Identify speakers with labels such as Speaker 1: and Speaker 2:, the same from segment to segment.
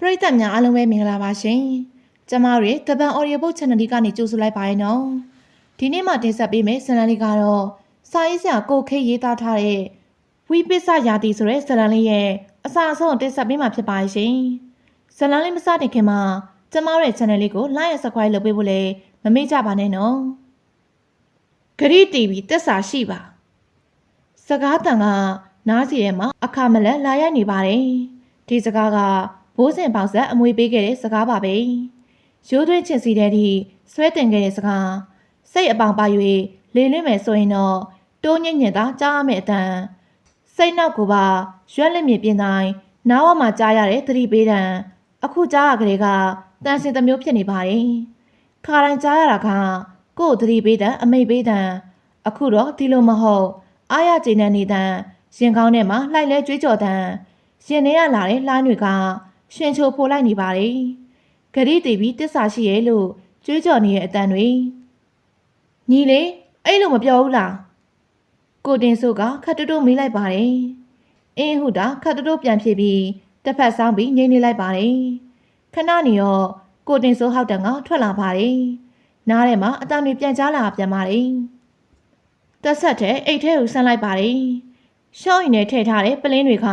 Speaker 1: ပရိသတ်များအားလုံးပဲမင်္ဂလာပါရှင်။ကျမတို့ရဲ့တပန် audio book channel လေးကနေကြိုဆိုလိုက်ပါရနော်။ဒီနေ့မှတင်ဆက်ပေးမယ့်ဇာတ်လမ်းလေးကတော့စာရေးဆရာကိုခေရေးသားထားတဲ့ဝိပစ္စယာတိဆိုတဲ့ဇာတ်လမ်းလေးရဲ့အစအဆုံးတင်ဆက်ပေးမှာဖြစ်ပါရှင်။ဇာတ်လမ်းလေးမစတင်ခင်မှာကျမတို့ရဲ့ channel လေးကို like and subscribe လုပ်ပေးဖို့လည်းမမေ့ကြပါနဲ့နော်။ဂရိတီဗီတက်စာရှိပါ။စကားတန်ကနားစီထဲမှာအခါမလက်လာရိုက်နေပါတယ်။ဒီစကားက ဘိုးစင်ပေါက်ဆက်အမွေပေးခဲ့တဲ့စကားပါပဲ။ရိုးသွင်းချင်စီတဲ့ထိဆွဲတင်ခဲ့တဲ့စကားစိတ်အပေါင်ပါ၍လေလွင့်မယ်ဆိုရင်တော့တိုးညံ့ညံ့သာကြားရမယ့်အတန်စိတ်နောက်ကိုပါရွက်လက်မြေပြင်တိုင်းနားဝမှာကြားရတဲ့သတိပေးတံအခုကြားရကလေးကတန်စင်တစ်မျိုးဖြစ်နေပါတယ်။ခါတိုင်းကြားရတာကကို့သတိပေးတံအမိတ်ပေးတံအခုတော့ဒီလိုမဟုတ်အားရကျေနပ်နေတံရင်ကောင်းထဲမှာလှိုက်လဲကြွေးကြော်တံရင်ထဲကလာတဲ့လှိုင်းတွေက ရှင်ချိုဖိုလိုက်နေပါတယ်။ဂရိတီပြီးတစ္ဆာရှိရဲ့လို့ကြွေးကြော်နေတဲ့အတန်တွေညီလေးအဲ့လိုမပြောဘူးလားကိုတင်စုကခတ်တူတူမေးလိုက်ပါတယ်။အင်းဟုတ်တာခတ်တူတူပြန်ဖြေပြီးတစ်ဖက်ဆောင်ပြီးငိမ့်နေလိုက်ပါတယ်။ခဏနေတော့ကိုတင်စုဟောက်တန်ကထွက်လာပါတယ်။နားထဲမှာအတန်တွေပြန်ကြားလာပြန်ပါတယ်။တက်ဆက်တဲ့အိတ်ထဲကိုဆန်းလိုက်ပါတယ်။ရှောင်းရင်နဲ့ထည့်ထားတဲ့ပလင်းတွေက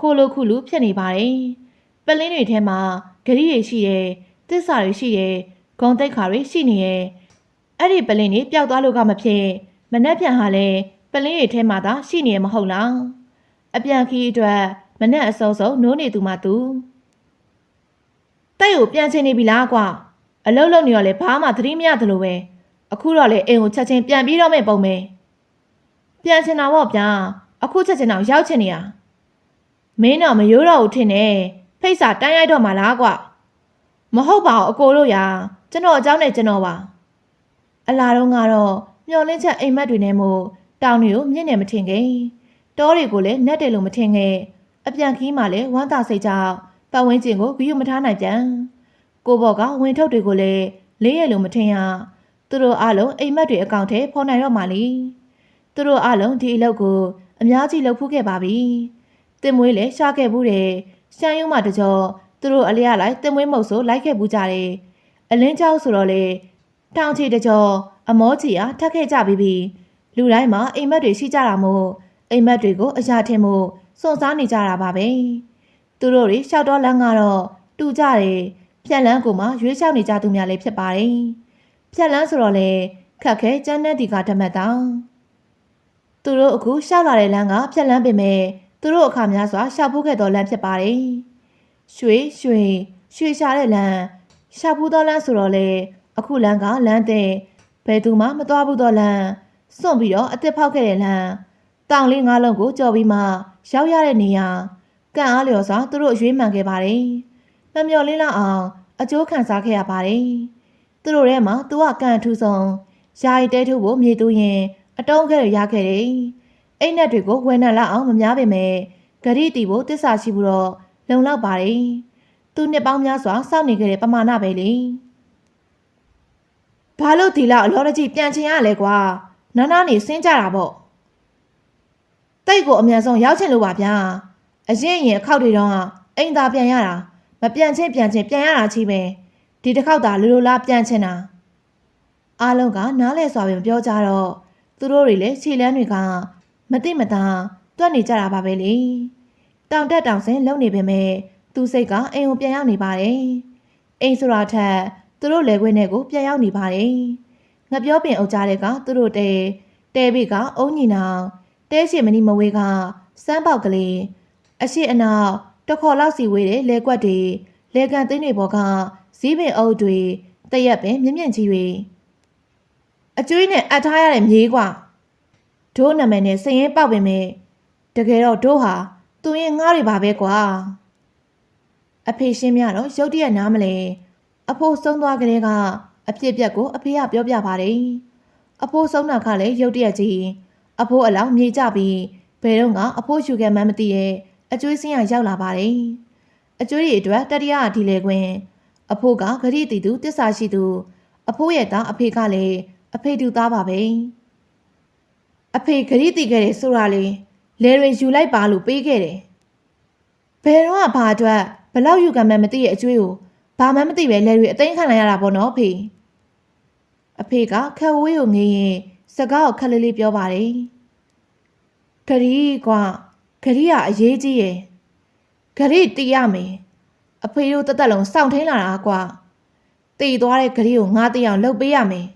Speaker 1: ခိုးလို့ခုလူဖြစ်နေပါတယ်။ ပလင်းတွေထဲမှာဂရီတွေရှိတယ်။တစ္ဆာတွေရှိတယ်။ဂုံတိတ်ခါတွေရှိနေရဲ့။အဲ့ဒီပလင်းတွေပျောက်သွားလို့ကမဖြစ်မနှက်ပြန်ဟာလဲပလင်းတွေထဲမှာသာရှိနေရမဟုတ်လား။အပြန်ခီးအတွက်မနှက်အစုံစုံနိုးနေသူမှသူတိုက်ကိုပြန်ချင်နေပြီလားကွာ။အလုံးလုံးနေတော့လေဘာမှသတိမရသလိုပဲ။အခုတော့လေအိမ်ကိုချက်ချင်းပြန်ပြီးတော့မဲ့ပုံပဲ။ပြန်ချင်တာပေါ့ဗျာ။အခုချက်ချင်းတော့ရောက်ချင်နေတာ။မင်းတော့မရိုးတော့ဘူးထင်တယ်။ ဖိတ်စာတန်းရိုက်တော့မှလားကွာ။မဟုတ်ပါဘူးအကိုတို့ရာကျွန်တော်အเจ้าနဲ့ကျွန်တော်ပါ။အလာတော့ကတော့မျောလင်းချက်အိမ်မက်တွေနဲ့မို့တောင်တွေကိုမြင့်နေမထင်ခင်တောတွေကိုလည်းနက်တယ်လို့မထင်ခဲ့အပြန်ခီးမှလည်းဝမ်းသာစိတ်ကြောင့်ပတ်ဝန်းကျင်ကိုဂရုမထားနိုင်ပြန်ကိုဘော်ကဝင်ထုတ်တွေကိုလည်းလေးရလို့မထင်ရသူတို့အလုံးအိမ်မက်တွေအကောင့်ထဲဖော်နိုင်တော့မှလीသူတို့အလုံးဒီအလုပ်ကိုအများကြီးလုပ်ဖူးခဲ့ပါပြီတင်မွေးလည်းရှားခဲ့ဘူးတယ် ရှမ်းယုံမတကြောသူတို့အလျားလိုက်တင်မွေးမုတ်ဆိုလိုက်ခဲ့ဘူးကြတယ်အလင်းကျောက်ဆိုတော့လေတောင်ချီတကြောအမောချီအားထက်ခဲ့ကြပြီးပြီလူတိုင်းမှာအိမ်မက်တွေရှိကြတာမို့အိမ်မက်တွေကိုအရာထင်မို့စွန့်စားနေကြတာပါပဲသူတို့တွေလျှောက်တော့လမ်းကတော့တူကြတယ်ဖြက်လန်းကိုမှရွေးလျှောက်နေကြသူများလည်းဖြစ်ပါတယ်ဖြက်လန်းဆိုတော့လေခက်ခဲကြမ်းတဲ့ဒီကဓမတ်တောင်သူတို့အခုလျှောက်လာတဲ့လမ်းကဖြက်လန်းပင်မဲ့ သူတို့အခါများစွာရှောက်ဖို့ခဲ့တော်လမ်းဖြစ်ပါတယ်ရွှေရွှေရွှေရှာတဲ့လမ်းရှာဖူးသောလမ်းဆိုတော့လေအခုလမ်းကလမ်းတဲ့ဘယ်သူမှမသွားဘူးတော့လမ်းစွန့်ပြီးတော့အစ်စ်ဖောက်ခဲ့တဲ့လမ်းတောင်လေးငါးလုံးကိုကြော်ပြီးမှရောက်ရတဲ့နေရာကန့်အားလျော်စွာသူတို့အရွေးမှန်ခဲ့ပါတယ်။မမျော်လင့်လောက်အောင်အကျိုးခံစားခဲ့ရပါတယ်။သူတို့ထဲမှာသူကကန့်ထူးဆုံးယာယီတဲထုဖို့မြေတူရင်အတုံးခဲ့ရရခဲ့တယ်။ အိမ်နက်တွေကိုဝယ်နှက်လောက်အောင်မများပေမဲ့ဂရိတီဖို့တစ္ဆာရှိဘူးတော့လုံလောက်ပါတယ်။သူနှစ်ပေါင်းများစွာစောင့်နေခဲ့တဲ့ပမာဏပဲလေ။ဘာလို့ဒီလောက်အလောတကြီးပြန်ချင်ရလဲကွာ။နားနားနေစင်းကြတာပေါ့။တိတ်ကိုအမြန်ဆုံးရောက်ချင်လို့ပါဗျာ။အရင်ရင်အခောက်တွေတော့အိမ်သာပြန်ရတာမပြန်ချင်းပြန်ချင်းပြန်ရတာချီပဲ။ဒီတစ်ခေါက်သာလူလိုလားပြန်ချင်တာ။အားလုံးကနားလဲစွာပဲမပြောကြတော့သူတို့တွေလည်းခြေလန်းတွေက မတိမတာတွက်နေကြတာပါပဲလေ။တောင်တက်တောင်ဆင်းလုံနေပေမဲ့သူစိတ်ကအိမ်ကိုပြန်ရောက်နေပါတယ်။အိမ်ဆိုတာထက်သူတို့လေခွေးနဲ့ကိုပြန်ရောက်နေပါတယ်။ငါပြောပင်အုပ်ကြားတဲ့ကသူတို့တဲတဲဘေးကအုံညီနောင်တဲရှိမနီမဝေးကစမ်းပေါက်ကလေးအရှိအနောက်တခေါ်လောက်စီဝေးတဲ့လဲကွက်တွေလဲကန်သိန်းတွေပေါ်ကဇီးပင်အုပ်တွေတရက်ပင်မြင့်မြင့်ကြီးတွေအကျွေးနဲ့အပ်ထားရတဲ့မြေးကွာ ဒိုးနာမည်နဲ့စရင်ပေါက်ပင်မဲ့တကယ်တော့ဒိုးဟာသူရင်ငားတွေပါပဲကွာအဖေရှင်းမြတော့ရုတ်တရက်နားမလဲအဖိုးဆုံးသွားကလေးကအဖြစ်ပြက်ကိုအဖေကပြောပြပါတယ်အဖိုးဆုံးတာကလည်းရုတ်တရက်ကြီးအဖိုးအလောင်းမြေကြပြီးဘယ်တော့ကအဖိုးယူခဲ့မှန်းမသိရဲ့အကျွေးစင်းရရောက်လာပါတယ်အကျွေးတွေအတွက်တတိယအဒီလေကွင်းအဖိုးကဂရိတီသူတစ္ဆာရှိသူအဖိုးရဲ့သားအဖေကလည်းအဖေတူသားပါပဲ အဖေဂရိတီခဲ့တယ်ဆိုတာလေလဲတွေယူလိုက်ပါလို့ပေးခဲ့တယ်ဘယ်တော့ကဘာအတွက်ဘဘလောက်ယူကံမှန်းမသိရဲ့အကျွေးကိုဘာမှမသိပဲလဲတွေအသိမ်းခံလိုက်ရတာပေါ့နော်ဖေအဖေကခက်ဝေးကိုငေးရင်စကားကိုခက်လေးလေးပြောပါတယ်ဂရီကွာဂရီကအရေးကြီးရဲ့ဂရီတီးရမယ်အဖေတို့တက်တက်လုံးစောင့်ထိန်လာတာကွာတီးသွားတဲ့ဂရီကိုငါတီးအောင်လုပ်ပေးရမယ်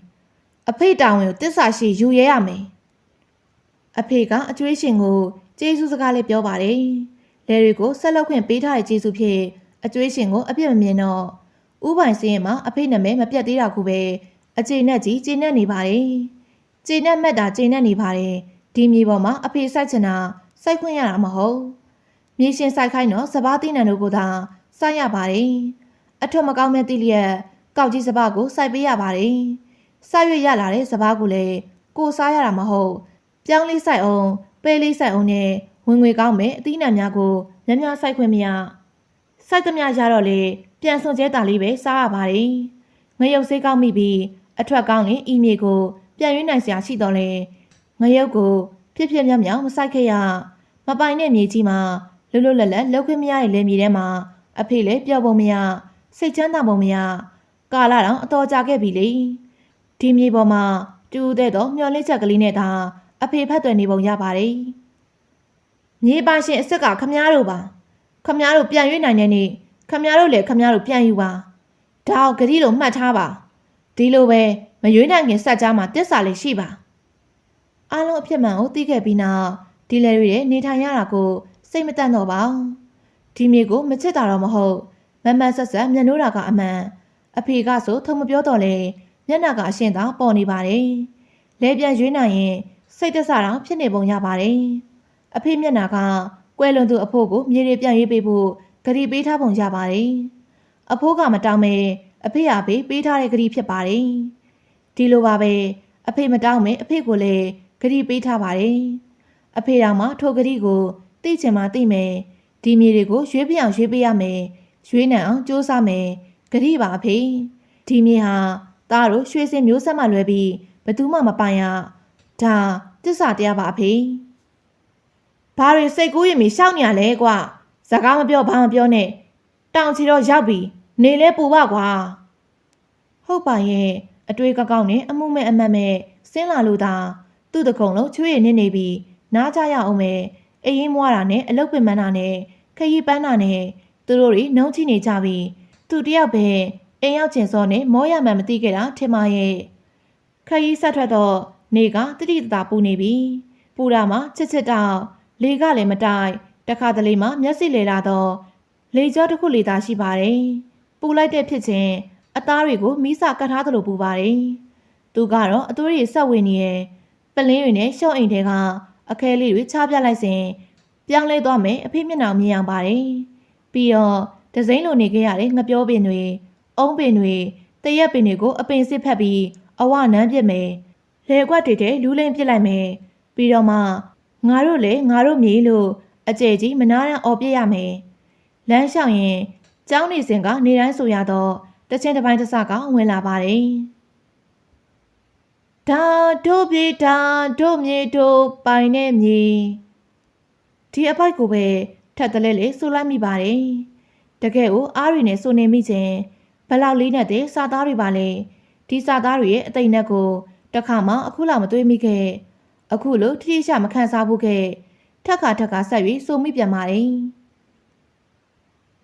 Speaker 1: အဖေတောင်းဝင်ကိုတစ္ဆာရှိယူရဲရမယ် အဖေကအကျွေးရှင်ကိုကျေးဇူးစကားလေးပြောပါတယ်လဲတွေကိုဆက်လက်ခွင့်ပေးထားတဲ့ကျေးဇူးဖြင့်အကျွေးရှင်ကိုအပြစ်မမြင်တော့ဥပိုင်စင်းရင်မှာအဖေနာမည်မပြတ်သေးတာကူပဲအကျေနဲ့ကြီးကျေနဲ့နေပါတယ်ကျေနဲ့မက်တာကျေနဲ့နေပါတယ်ဒီမြေပေါ်မှာအဖေစိုက်ချင်တာစိုက်ခွင့်ရတာမဟုတ်မြေရှင်စိုက်ခိုင်းတော့စပားတိနံတို့ကိုသာစိုက်ရပါတယ်အထွတ်မကောင်းမဲ့တိလျက်ကောက်ကြီးစပားကိုစိုက်ပေးရပါတယ်စိုက်ရွရလာတဲ့စပားကိုလည်းကိုစားရတာမဟုတ် ပြောင်းလေးစိုက်အောင်ပဲလေးစိုက်အောင်နဲ့ဝင်ငွေကောင်းမဲ့အသီးနှံများကိုများများစိုက်ခွင့်မရစိုက်သမျှရတော့လေပြန်စွန်ကျဲတာလေးပဲစားရပါတယ်ငရုတ်ဆေးကောင်းမိပြီးအထွက်ကောင်းရင်ဤမြေကိုပြန်ရွေးနိုင်စရာရှိတော့လေငရုတ်ကိုဖြစ်ဖြစ်မြောက်မြောက်မစိုက်ခဲ့ရမပိုင်တဲ့မြေကြီးမှာလွတ်လွတ်လပ်လပ်လောက်ခွင့်မရတဲ့လယ်မြေထဲမှာအဖေလည်းပျော်ပုံမရစိတ်ချမ်းသာပုံမရကာလာတော့အတော်ကြာခဲ့ပြီလေဒီမြေပေါ်မှာတူတဲ့တော့မျောလင့်ချက်ကလေးနဲ့သာ အဖေဖတ်သွယ်နေပုံရပါတယ်မြေပါရှင်အစ်စ်ကခမားတို့ပါခမားတို့ပြန်ရွေးနိုင်တဲ့နေ့ခမားတို့လည်းခမားတို့ပြန်ယူပါဒါကိုဂရီလိုမှတ်ထားပါဒီလိုပဲမရွေးနိုင်ခင်စက်ကြားမှာတစ္ဆာလေးရှိပါအားလုံးအဖြစ်မှန်ကိုသိခဲ့ပြီးနောက်ဒီလယ်ရီရဲ့နေထိုင်ရတာကိုစိတ်မတန့်တော့ပါဒီမြေကိုမချစ်တာတော့မဟုတ်မမတ်ဆက်ဆက်မျက်နှာတာကအမှန်အဖေကဆိုထုံမပြောတော့လေမျက်နှာကအရှင်းသာပေါ်နေပါတယ်လဲပြန်ရွေးနိုင်ရင် စိတ်တဆတောင်ဖြစ်နေပုံရပါတယ်အဖေမျက်နှာကကွဲလွန်သူအဖိုးကိုမြေတွေပြန်ရွေးပေးဖို့ဂရီပေးထားပုံရပါတယ်အဖိုးကမတောင်းမဲအဖေအဖေပေးထားတဲ့ဂရီဖြစ်ပါတယ်ဒီလိုပါပဲအဖေမတောင်းမဲအဖေကိုလည်းဂရီပေးထားပါတယ်အဖေတော်မှထိုဂရီကိုသိချင်မှသိမယ်ဒီမြေတွေကိုရွေးပြအောင်ရွေးပေးရမယ်ရွေးနိုင်အောင်စူးစမ်းမယ်ဂရီပါအဖေဒီမြေဟာသားတို့ရွှေစင်မျိုးဆက်မှလွဲပြီးဘယ်သူမှမပိုင်ရဒါ တစ္ဆာတရားပါအဖေဘာတွေစိတ်ကူးရင်မရှောက်နေရလဲကွာစကားမပြောဘာမပြောနဲ့တောင်ချီတော့ရောက်ပြီနေလဲပူပါကွာဟုတ်ပါရဲ့အတွေ့ကောက်ကောက်နဲ့အမှုမဲ့အမတ်မဲ့ဆင်းလာလို့သာသူ့တကုံလုံးချွေးရနေနေပြီးနားကြရအောင်မယ်အေးရင်မွားတာနဲ့အလုတ်ပင်မန်းတာနဲ့ခရီးပန်းတာနဲ့သူတို့တွေနှုံးချိနေကြပြီးသူတယောက်ပဲအိမ်ရောက်ချင်စောနဲ့မောရမှန်မသိခဲ့တာထင်ပါရဲ့ခရီးဆက်ထွက်တော့ နေကတိတိတသာပူနေပြီပူတာမှချစ်ချစ်တောက်လေကလည်းမတိုက်တခါတလေမှမျက်စိလေလာတော့လေကြောတစ်ခုလေသာရှိပါတယ်ပူလိုက်တဲ့ဖြစ်ချင်းအသားတွေကိုမီးစာကတ်ထားသလိုပူပါတယ်သူကတော့အသွေးတွေဆက်ဝင်နေရဲ့ပလင်းတွေနဲ့ရှော့အိမ်ထဲကအခဲလေးတွေချပြလိုက်စဉ်ပြောင်းလဲသွားမယ်အဖေမျက်နှာမြင်အောင်ပါတယ်ပြီးတော့ဒဇိန်လိုနေခဲ့ရတဲ့ငပြောပင်တွေအုံးပင်တွေတရက်ပင်တွေကိုအပင်စစ်ဖက်ပြီးအဝနန်းပြစ်မယ် လေကွက်တွေတဲ့လူးလင်းပြစ်လိုက်မယ်ပြီးတော့မှငါတို့လေငါတို့မြေလို့အကျဲကြီးမနာရန်អော်ပြစ်ရမယ်လမ်းလျှောက်ရင်ကျောင်းနေစဉ်ကနေတိုင်းဆိုရတော့တချင်းတစ်ပိုင်းတစ်စကဝင်လာပါတယ်ဒါတို့ပြေဒါတို့မြေတို့ပိုင်တဲ့မြေဒီအပိုက်ကိုပဲထက်တလဲလေဆိုလိုက်မိပါတယ်တကယ်ကိုအားရီနဲ့ဆိုနေမိခြင်းဘလောက်လေးနဲ့တဲ့စာသားတွေပါလေဒီစာသားတွေရဲ့အသိနဲ့ကို တခါမှအခုလောက်မတွေးမိခဲ့အခုလိုထိထိရှမခံစားဖို့ခဲ့ထက်ခါထက်ခါဆက်၍ဆိုမိပြန်ပါတယ်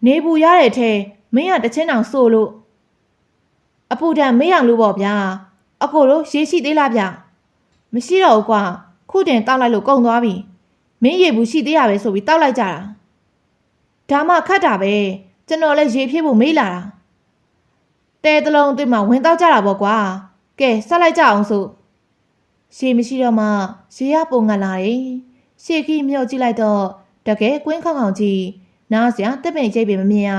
Speaker 1: နေပူရတဲ့ထဲမင်းကတချင်းတောင်ဆိုလို့အပူဒဏ်မေးအောင်လို့ပေါ့ဗျာအကိုတို့ရေးရှိသေးလားဗျမရှိတော့ဘူးကွာခုတင်တောက်လိုက်လို့ကုန်သွားပြီမင်းရေဘူးရှိသေးရပဲဆိုပြီးတောက်လိုက်ကြတာဒါမှခတ်တာပဲကျွန်တော်လည်းရေဖြည့်ဖို့မေးလာတာတဲတလုံးအစ်မဝင်တောက်ကြတာပေါ့ကွာ ကဲဆက်လိုက်ကြအောင်ဆိုရှေမရှိတော့မှရေရပုံငတ်လာတယ်ရှေခီမြုပ်ကြည့်လိုက်တော့တကယ်ကွင်းခေါင်ခေါင်ကြီးနားစရာတစ်ပင်ချိတ်ပင်မမြင်ရ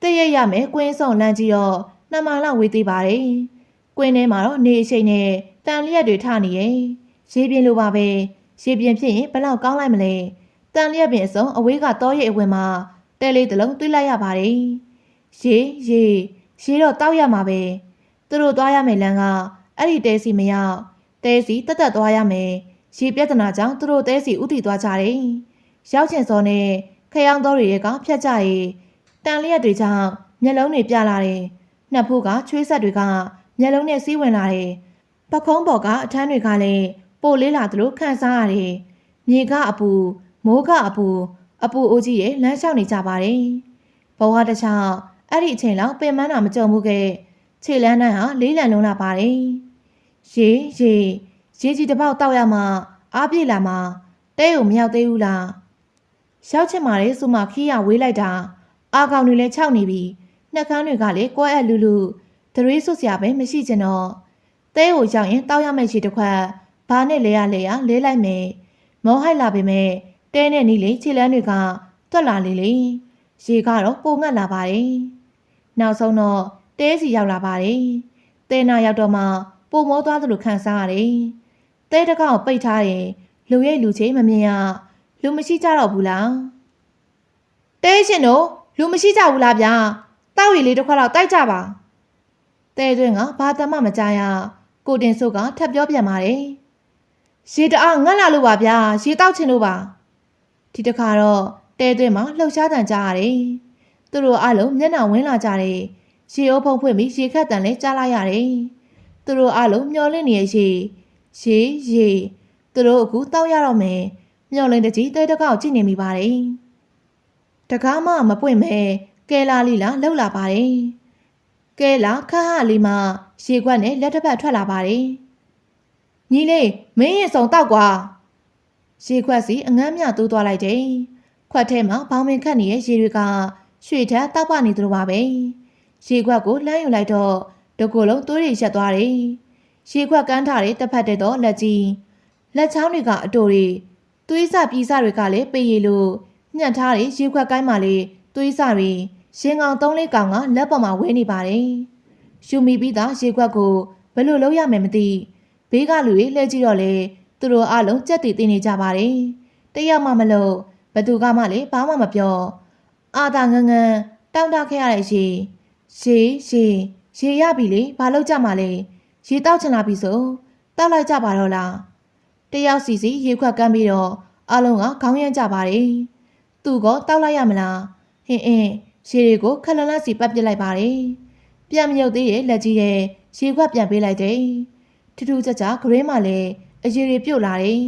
Speaker 1: တည့်ရရမယ်ကွင်းဆောင်လမ်းကြီးတော့နှစ်မလောက်ဝေးသေးပါတယ်ကွင်းထဲမှာတော့နေအချိန်နဲ့တန်လျက်တွေထနေရဲ့ရေပြင်းလိုပါပဲရေပြင်းဖြစ်ရင်ဘယ်လောက်ကောင်းလိုက်မလဲတန်လျက်ပင်အစုံအဝေးကတောရဲ့အဝင်မှာတဲလေးတစ်လုံးတွေးလိုက်ရပါတယ်ရေရေရေတော့တောက်ရမှာပဲ သူတို့သွားရမယ်လမ်းကအဲ့ဒီတဲစီမရောက်တဲစီတက်တက်သွားရမယ်ရေပြဿနာကြောင့်သူတို့တဲစီဥတီသွားကြတယ်ရောက်ချင်စောနဲ့ခရောင်းတော်တွေကဖြတ်ကြရေတန်လျက်တွေကြောင့်မျက်လုံးတွေပြလာတယ်။နှစ်ဖူးကချွေးဆက်တွေကမျက်လုံးနဲ့စီးဝင်လာတယ်။ပခုံးပေါ်ကအထမ်းတွေကလည်းပိုလေးလာသလိုခန့်စားရတယ်။မြေကအပူမိုးကအပူအပူအိုးကြီးရဲ့လမ်းလျှောက်နေကြပါတယ်။ဘဝတစ်ချောင်းအဲ့ဒီအချိန်လောက်ပင်မနာမကြုံမှုခဲ့ ခြေလန်းတန်းဟာလေးလံလုံးလာပါတယ်။ရေရေရေကြီးတစ်ပေါက်တောက်ရမှအားပြေလာမှတဲကိုမရောက်သေးဘူးလား။ရောက်ချင်ပါလေဆိုမှခီးရဝေးလိုက်တာအာကောင်တွေလည်းခြောက်နေပြီနှက်ခမ်းတွေကလည်းကွဲအပ်လူလူသရွေးဆွစရာပဲမရှိချင်တော့တဲကိုရောက်ရင်တောက်ရမယ့်ခြေတစ်ခွက်ဘာနဲ့လဲရလဲရလဲလိုက်မယ်မောဟိုက်လာပေမဲ့တဲနဲ့နီးလေခြေလန်းတွေကတွက်လာလေလေရေကတော့ပုံငတ်လာပါတယ်နောက်ဆုံးတော့ တဲစီရောက်လာပါတယ်တဲနာရောက်တော့မှပုံမောသွားသလိုခံစားရတယ်တဲတကောင် ပိတ်ထားတယ်လူရဲ့လူချင်းမမြင်ရလူမရှိကြတော့ဘူးလားတဲရှင်တို့လူမရှိကြဘူးလားဗျာတောက်ရည်လေးတစ်ခွက်တော့တိုက်ကြပါတဲတွင်ကဘာသမမကြရကိုတင်စုကထပ်ပြောပြန်ပါတယ်ရေတအားငတ်လာလို့ပါဗျာရေတောက်ချင်လို့ပါဒီတစ်ခါတော့တဲတွင်မှာလှုပ်ရှားတန်ကြရတယ်သူတို့အလုံးမျက်နှာဝင်းလာကြတယ် ရေအိုးဖုံဖွင့်ပြီးရေခတ်တန်လဲကြားလိုက်ရတယ်သူတို့အလုံးမျောလင့်နေရေရေရေသူတို့အခုတောက်ရတော့မယ်မျောလင့်တကြီးတဲတကောက်ကြည့်နေမိပါတယ်တကားမှမပွင့်မဲကဲလာလီလာလှုပ်လာပါတယ်ကဲလာခါဟာလီမှရေခွက်နဲ့လက်တစ်ဖက်ထွက်လာပါတယ်ညီလေးမင်းရင်ဆောင်တောက်ကွာရေခွက်စီအငမ်းမြတူးသွားလိုက်တယ်ခွက်ထဲမှာဘောင်းမင်ခတ်နေတဲ့ရေတွေကရွှေထက်တောက်ပနေသလိုပါပဲ ရေခွက်ကိုလှမ်းယူလိုက်တော့တကူလုံးသွေးတွေရက်သွားတယ်ရေခွက်ကန်းထားတဲ့တစ်ဖက်တည်းတော့လက်ကြီးလက်ချောင်းတွေကအတူတွေသွေးစပြီးစတွေကလည်းပေးရလို့ညှက်ထားတဲ့ရေခွက်ကိုင်းမှလေးသွေးစတွေရင်ကောင်သုံးလေးကောင်ကလက်ပေါ်မှာဝဲနေပါတယ်။ယူမီပြီးသားရေခွက်ကိုဘယ်လိုလုပ်ရမယ်မသိဘေးကလူတွေလှည့်ကြည့်တော့လေသူတို့အလုံးကြက်တည်တင်နေကြပါတယ်။တယောက်မှမလို့ဘသူကမှလည်းဘာမှမပြောအာသာငငန်းတောင်းတခဲ့ရတဲ့ရေ ရေရေရေရပြီလေဘာလို့ကြမှာလဲရေတောက်ချင်လာပြီဆိုတောက်လိုက်ကြပါတော့လားတယောက်စီစီရေခွက်ကမ်းပြီးတော့အလုံးကခေါင်းရမ်းကြပါတယ်သူကတောက်လိုက်ရမလားဟင်းအင်းရေတွေကိုခက်လန့်လန့်စီပတ်ပစ်လိုက်ပါတယ်ပြန်မရုပ်သေးရဲ့လက်ကြီးရဲ့ရေခွက်ပြန်ပေးလိုက်တယ်ထူးထူးကြကြဂရင်းမှလည်းအရေတွေပြုတ်လာတယ်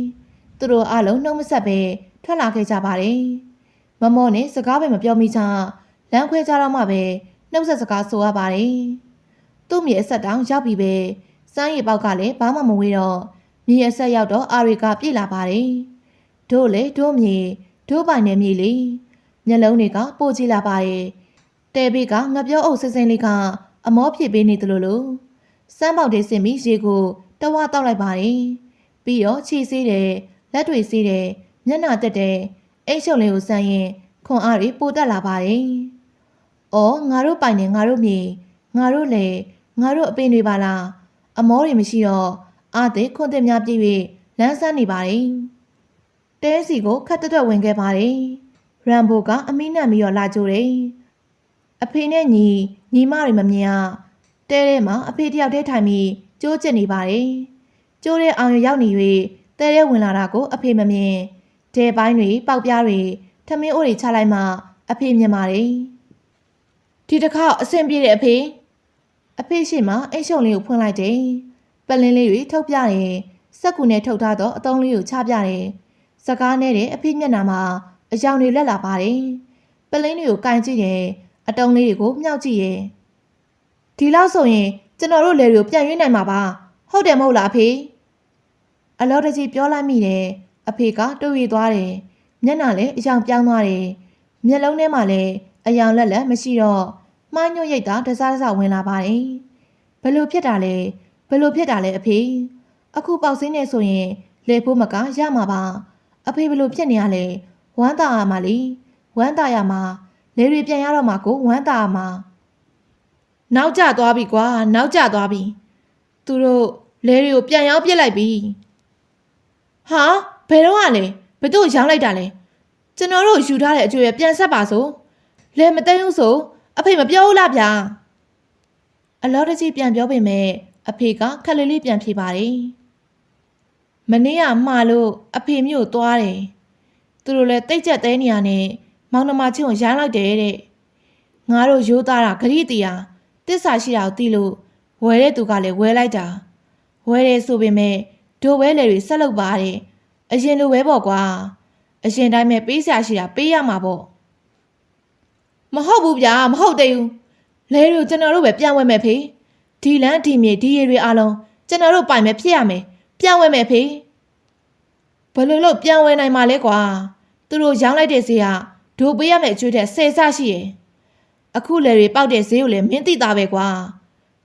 Speaker 1: သူတို့အလုံးနှုံးမဆက်ပဲထွက်လာခဲ့ကြပါတယ်မမောနဲ့စကားပဲမပြောမိချလမ်းခွဲကြတော့မှပဲ နှုတ်ဆက်စကားဆိုရပါတယ်သူ့မြေအဆက်တောင်ရောက်ပြီပဲစမ်းရီပေါက်ကလည်းဘာမှမဝေးတော့မြေအဆက်ရောက်တော့အာရီကပြေးလာပါတယ်တို့လေတို့မြေတို့ပိုင်နေမြေလေမျက်လုံးတွေကပိုကြည့်လာပါတယ်တဲဘေးကငပြောအုပ်စစင်းလေးကအမောဖြစ်ပေးနေသလိုလိုစမ်းပေါက်တွေဆင်ပြီးရေကိုတဝါတောက်လိုက်ပါတယ်ပြီးတော့ခြေဆေးတယ်လက်တွေဆေးတယ်မျက်နှာတက်တယ်အိတ်ရှုံလေးကိုစမ်းရင်ခွန်အားတွေပိုတက်လာပါတယ်။ အော်ငါတို့ပိုင်နေငါတို့မြေငါတို့လေငါတို့အပင်တွေပါလားအမောတွေမရှိတော့အာတဲ့ခွန်တဲ့များပြည့်၍လမ်းဆန်းနေပါတယ်။တဲစီကိုခတ်တက်တက်ဝင်ခဲ့ပါတယ်။ရမ်ဘိုကအမီးနဲ့ပြီးတော့လာကြိုတယ်။အဖေနဲ့ညီညီမတွေမမြင်ရတဲထဲမှာအဖေတယောက်တည်းထိုင်ပြီးကြိုးကျစ်နေပါတယ်။ကျိုးတဲ့အောင်ရရောက်နေ၍တဲထဲဝင်လာတာကိုအဖေမမြင်ဒဲပိုင်းတွေပေါက်ပြားတွေထမင်းအိုးတွေချလိုက်မှအဖေမြင်ပါတယ် ဒီတစ်ခါအဆင်ပြေတဲ့အဖေအဖေရှိမှအိတ်ရှုံလေးကိုဖွင့်လိုက်တယ်ပလင်းလေးတွေထုတ်ပြတယ်စက်ကူနဲ့ထုတ်ထားတော့အတုံးလေးကိုချပြတယ်စကားနဲ့တဲ့အဖေမျက်နှာမှာအယောင်တွေလက်လာပါတယ်ပလင်းတွေကိုကင်ကြည့်တယ်အတုံးလေးတွေကိုမြှောက်ကြည့်တယ်ဒီလောက်ဆိုရင်ကျွန်တော်တို့လေတွေကိုပြန်ရွေးနိုင်မှာပါဟုတ်တယ်မဟုတ်လားအဖေအလောတကြီးပြောလိုက်မိတယ်အဖေကတူရီသွားတယ်မျက်နှာလည်းအယောင်ပြောင်းသွားတယ်မျက်လုံးထဲမှာလည်းအယောင်လက်လက်မရှိတော့မှားညွတ်ရိတ်တာတစားတစားဝင်လာပါတယ်ဘလို့ဖြစ်တာလဲဘလို့ဖြစ်တာလဲအဖေအခုပေါက်စင်းနေဆိုရင်လေဖိုးမကရမှာပါအဖေဘလို့ဖြစ်နေရလဲဝမ်းသာရမှာလေဝမ်းသာရမှာလေတွေပြန်ရတော့မှာကိုဝမ်းသာရမှာနောက်ကျသွားပြီကွာနောက်ကျသွားပြီသူတို့လဲတွေကိုပြန်ရောက်ပြစ်လိုက်ပြီဟာဘယ်တော့ကလဲဘသူ့ရောင်းလိုက်တာလဲကျွန်တော်တို့ယူထားတဲ့အကျွေးပြန်ဆက်ပါဆို လဲမသိဘူးဆိုအဖေမပြောဘူးလားဗျာအလောတကြီးပြန်ပြောပေမဲ့အဖေကခက်လေးလေးပြန်ဖြေပါတယ်မနေ့ကမှားလို့အဖေမျိုးသွားတယ်သူတို့လည်းတိတ်ကြက်သေးနေရနဲ့မောင်နှမချင်းကိုရိုင်းလိုက်တယ်တဲ့ငါတို့ရိုးသားတာဂရိတီယာတစ္ဆာရှိတာကိုသိလို့ဝယ်တဲ့သူကလည်းဝယ်လိုက်တာဝယ်တယ်ဆိုပေမဲ့ဒိုဝဲလေတွေဆက်လုပ်ပါတယ်အရင်လိုပဲပေါ့ကွာအရင်တိုင်းပဲပေးစရာရှိတာပေးရမှာပေါ့ မဟုတ်ဘူးဗျာမဟုတ်သေးဘူးလဲတို့ကျွန်တော်တို့ပဲပြန်ဝဲမယ်ဖေဒီလန်းဒီမြေဒီရေတွေအားလုံးကျွန်တော်တို့ပိုင်မယ်ဖြစ်ရမယ်ပြန်ဝဲမယ်ဖေဘယ်လိုလုပ်ပြန်ဝဲနိုင်မှာလဲကွာသူတို့ရောင်းလိုက်တဲ့ဈေးကဒိုပေးရမယ့်အကျွေးတဲ့ဆယ်ဆရှိရယ်အခုလေတွေပောက်တဲ့ဈေးကိုလည်းမင်းသိတာပဲကွာ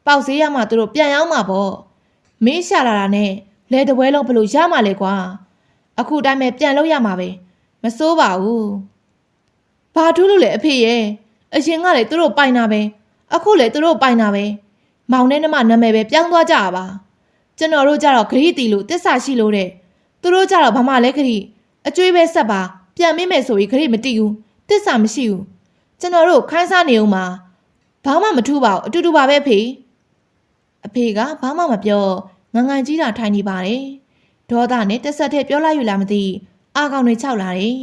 Speaker 1: ပောက်ဈေးရမှသူတို့ပြန်ရောက်မှာပေါ့မင်းရှာလာတာနဲ့လဲတပွဲလုံးဘလို့ရမှာလဲကွာအခုတိုင်းပဲပြန်လို့ရမှာပဲမစိုးပါဘူး ဘာထူးလို့လဲအဖေရဲ့အရင်ကလည်းသူတို့ပိုင်တာပဲအခုလည်းသူတို့ပိုင်တာပဲမောင်နဲ့နှမနာမည်ပဲပြောင်းသွားကြတာပါကျွန်တော်တို့ကြတော့ဂရိတီလို့တစ္ဆာရှိလို့တဲ့သူတို့ကြတော့ဘာမှလဲဂရိအကျွေးပဲဆက်ပါပြန်မိမယ်ဆိုပြီးဂရိမတိဘူးတစ္ဆာမရှိဘူးကျွန်တော်တို့ခိုင်းစားနေအောင်မှာဘာမှမထူးပါဘူးအတူတူပါပဲဖေအဖေကဘာမှမပြောငငန်ကြီးတာထိုင်နေပါတယ်ဒေါသနဲ့တက်ဆက်တဲ့ပြောလိုက်ယူလာမသိအာကောင်တွေခြောက်လာတယ်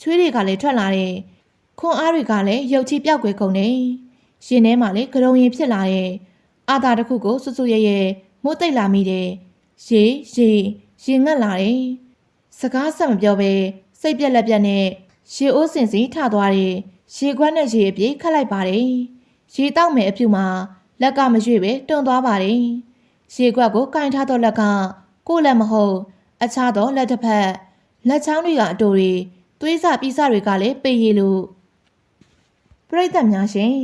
Speaker 1: ချွေးတွေကလည်းထွက်လာတယ် ခွန်အားတွေကလည်းရုပ်ချပြောက်ွယ်ကုန်တယ်ရှင်ထဲမှာလည်းကြုံရင်ဖြစ်လာတယ်အာသာတစ်ခုကိုစွစွရဲရဲမိုးတိတ်လာမိတယ်ရေရေရင်ငတ်လာတယ်စကားဆက်မပြောပဲစိတ်ပြက်လက်ပြက်နဲ့ရေအိုးစင်စီထသွားတယ်ရေခွက်နဲ့ရေအပြေးခတ်လိုက်ပါတယ်။ရေတောက်မယ်အဖြူမှာလက်ကမရွေ့ပဲတွန်းသွားပါတယ်။ရေခွက်ကိုကင်ထားသောလက်ကကိုယ်လက်မဟုတ်အခြားသောလက်တစ်ဖက်လက်ချောင်းတွေကအတူတွေသွေးစပိစတွေကလည်းပေးရလို့ ပြိတ္တများရှင်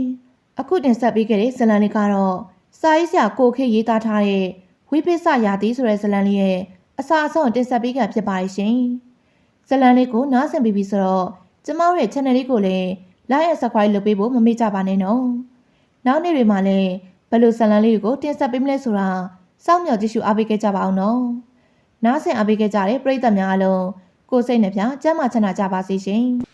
Speaker 1: အခုတင်ဆက်ပေးခဲ့တဲ့ဇလံလေးကတော့စာရေးဆရာကိုခေရေးသားထားတဲ့ဝိပိဿရာသီဆိုတဲ့ဇလံလေးရဲ့အစာအဆုံးတင်ဆက်ပေးခဲ့ဖြစ်ပါတယ်ရှင်။ဇလံလေးကိုနားဆင်ပြီးပြီဆိုတော့ကျမတို့ရဲ့ channel လေးကိုလည်း like and subscribe လုပ်ပေးဖို့မမေ့ကြပါနဲ့နော်။နောက်နေ့တွေမှာလည်းဘယ်လိုဇာတ်လမ်းလေးတွေကိုတင်ဆက်ပေးမလဲဆိုတာစောင့်မျှော်ကြည့်ရှုအားပေးခဲ့ကြပါအောင်နော်။နားဆင်အားပေးခဲ့ကြတဲ့ပရိသတ်များအားလုံးကိုယ်စိတ်နှပြကျမ်းမာချမ်းသာကြပါစေရှင်။